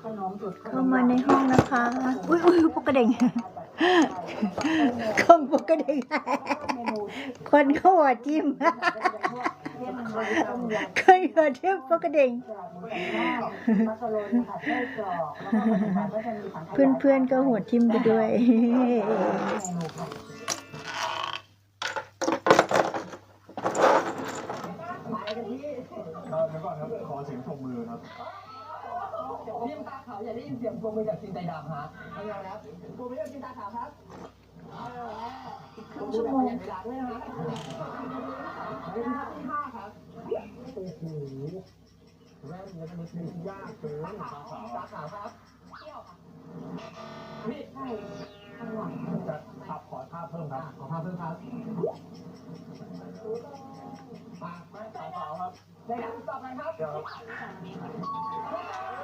เข้ามาในห้องนะคะ อุ้ยอุ้ยปกกระเด้งคนปกกระเด้งคนเขาหัวจิ้มเรียมันเลยต้มยำคนหัวจิ้มปกกระเด้งกรอบหมูสันนอกมัสโลนผัดไส้กรอกแล้วก็ปัจจุบันก็จะมีสังเพื่อนเพื่อนๆก็หัวจิ้มไปด้วยขอเสียงปรบมือครับ ทีมตาขาวอย่าได้ยินเสียงปรบมือจากทีมใจดำฮะทำไงครับปรบมือจากทีมตาขาวครับครึ่งชั่วโมงเวลาด้วยนะฮะเป็นภาที่ห้าครับโอ้โหแว่นแล้วมันมียากเกินตาขาวครับนี่ใช่ข้างหลังจะขับขอภาพเพิ่มครับ ขอภาพเพิ่มครับมาแว่นสาขาวครับใจดำตอบไหมครับเดี๋ยวครับ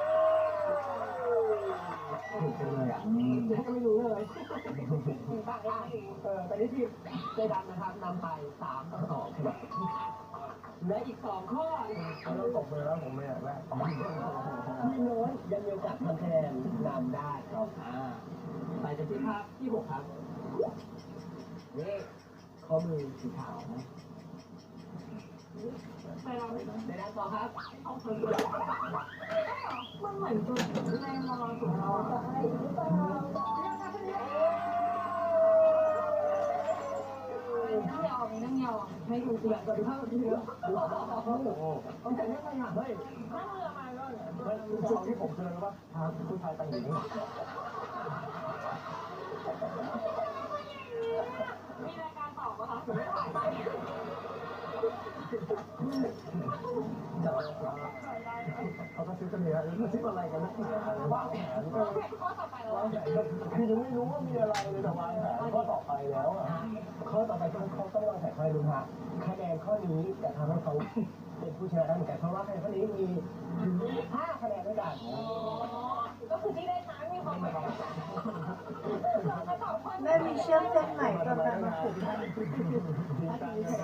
ถูกจังเลยอะเดี๋ยวก็ไม่รู้เลยเออตอนนี้ทีมใจดำนะครับนำไปสามต่อสองครับและอีกสองข้อไม่ต้องตบมือแล้วผมไม่อยากแว่นทีมโน้นยังมีโอกาสทำคะแนนนำได้ครับอ่าไปกันที่ภาพที่หกครับนี่ข้อมือสีขาวนะ ไปเราในด้านต่อครับเอาเพิ่มมันเหมือนจุดในมอสุเราจะให้หรือเปล่านั่งยองนั่งยองให้ดูสิแบบสวัสดีภาพที่เหลือโอ้โหต้องแต่งไม่ไปอะเฮ้ยนั่งเรือมาแล้วไม่ช่วงที่ผมเจอว่าพาผู้ชายแต่งหญิง มีรายการตอบปะคะ เขาก็ซื้อกันเนี่ยแล้วซื้อะไรกันนะวางแผนข้อต่อไปแล้ววางแผนคือยังไม่รู้ว่ามีอะไรเลยแต่วางแผนข้อต่อไปแล้วอะข้อต่อไปต้องเขาต้องวางแผนใคอยดูฮะคะแนนข้อนี้จะทำให้เขาเป็นผู้ชนะได้เหมือนกันเพราะว่าคะแนนข้อนี้มีถึงห้าคะแนนด้วยกันก็คือที่ได้ช้ามีความหมายจะตอบข้อแม่มีเชือกเส้นใหม่กำลังมาผูกให้ ถ้าทีมชน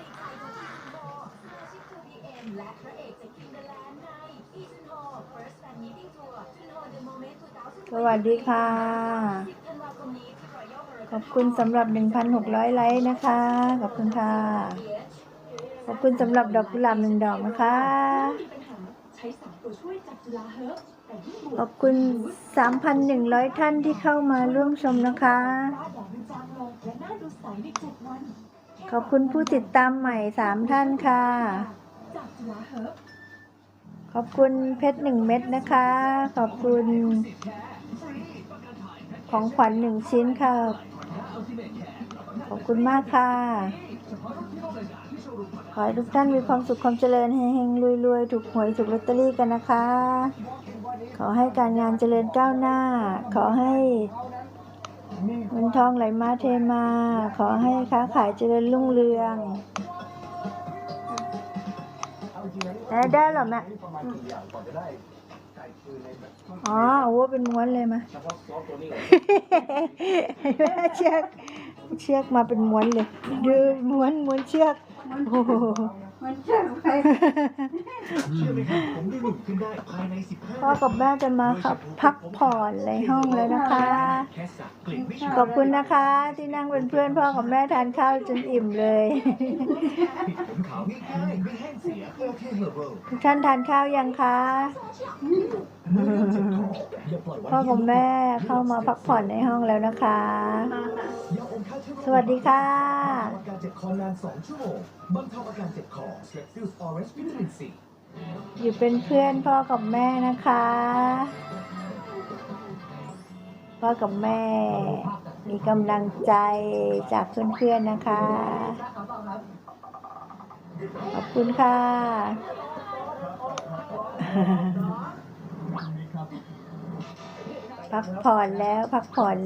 และพระเอกจากคิงเดอร์แลนด์ในอีชุนโฮ First Fan Meeting Tour ชุนโฮ The Moment 2020สวัสดีค่ะ ขอบคุณสำหรับ 1,600 ไลค์นะคะ ขอบคุณค่ะ ขอบคุณสำหรับดอกกุหลาบหนึ่งดอกนะคะ ขอบคุณ 3,100 ท่านที่เข้ามาร่วมชมนะคะ ขอบคุณผู้ติดตามใหม่ 3 ท่านค่ะ ขอบคุณเพชรหนึ่งเม็ดนะคะ ขอบคุณ ของขวัญหนึ่งชิ้นค่ะ ขอบคุณมากค่ะ ขอให้ทุกท่านมีความสุขความเจริญเฮงๆรวยๆ ถูกหวยถูกลอตเตอรี่กันนะคะ ขอให้การงานเจริญก้าวหน้า ขอให้เงินทองไหลมาเทมา ขอให้ค้าขายเจริญรุ่งเรือง ได้ได้เหรอแม่ประมาณกี่อย่างก่อนจะได้ไก่คืนในแบบอ๋อโอ้เป็นม้วนเลยมา เฉพาะซอสตัวนี้เหรอแม่เชือกเชือกมาเป็นม้วนเลย ดูม้วนม้วนเชือกโอ้โห มันเชื่อใครเชื่อไหมครับผมได้หลุดขึ้นได้ภายใน 15พ่อกับแม่จะมาขับพักผ่อนในห้องแล้วนะคะ แค่สักกลิ่นไม่ใช่ขอบคุณนะคะ ที่นั่งเป็นเพื่อนพ่อกับแม่ทานข้าวจนอิ่มเลยปิดผมขาวง่ายๆไม่แห้งเสียโอเคเฮอร์เบิลทุกท่านทานข้าวยังคะ เมื่อเริ่มเจ็บคออย่าปล่อยไว้พ่อกับแม่เข้ามาพักผ่อนในห้องแล้วนะคะยาอมฆ่าเชื้อโรคสวัสดีค่ะบรรเทา อาการเจ็บคอนาน2ชั่วโมงบรรเทาอาการเจ็บคอ Strepsils Orange Vitamin C อยู่เป็นเพื่อนพ่อกับแม่นะคะ พ่อกับแม่ มีกำลังใจจากเพื่อนๆนะคะ ขอบคุณค่ะพักผ่อนแล้วพักผ่อน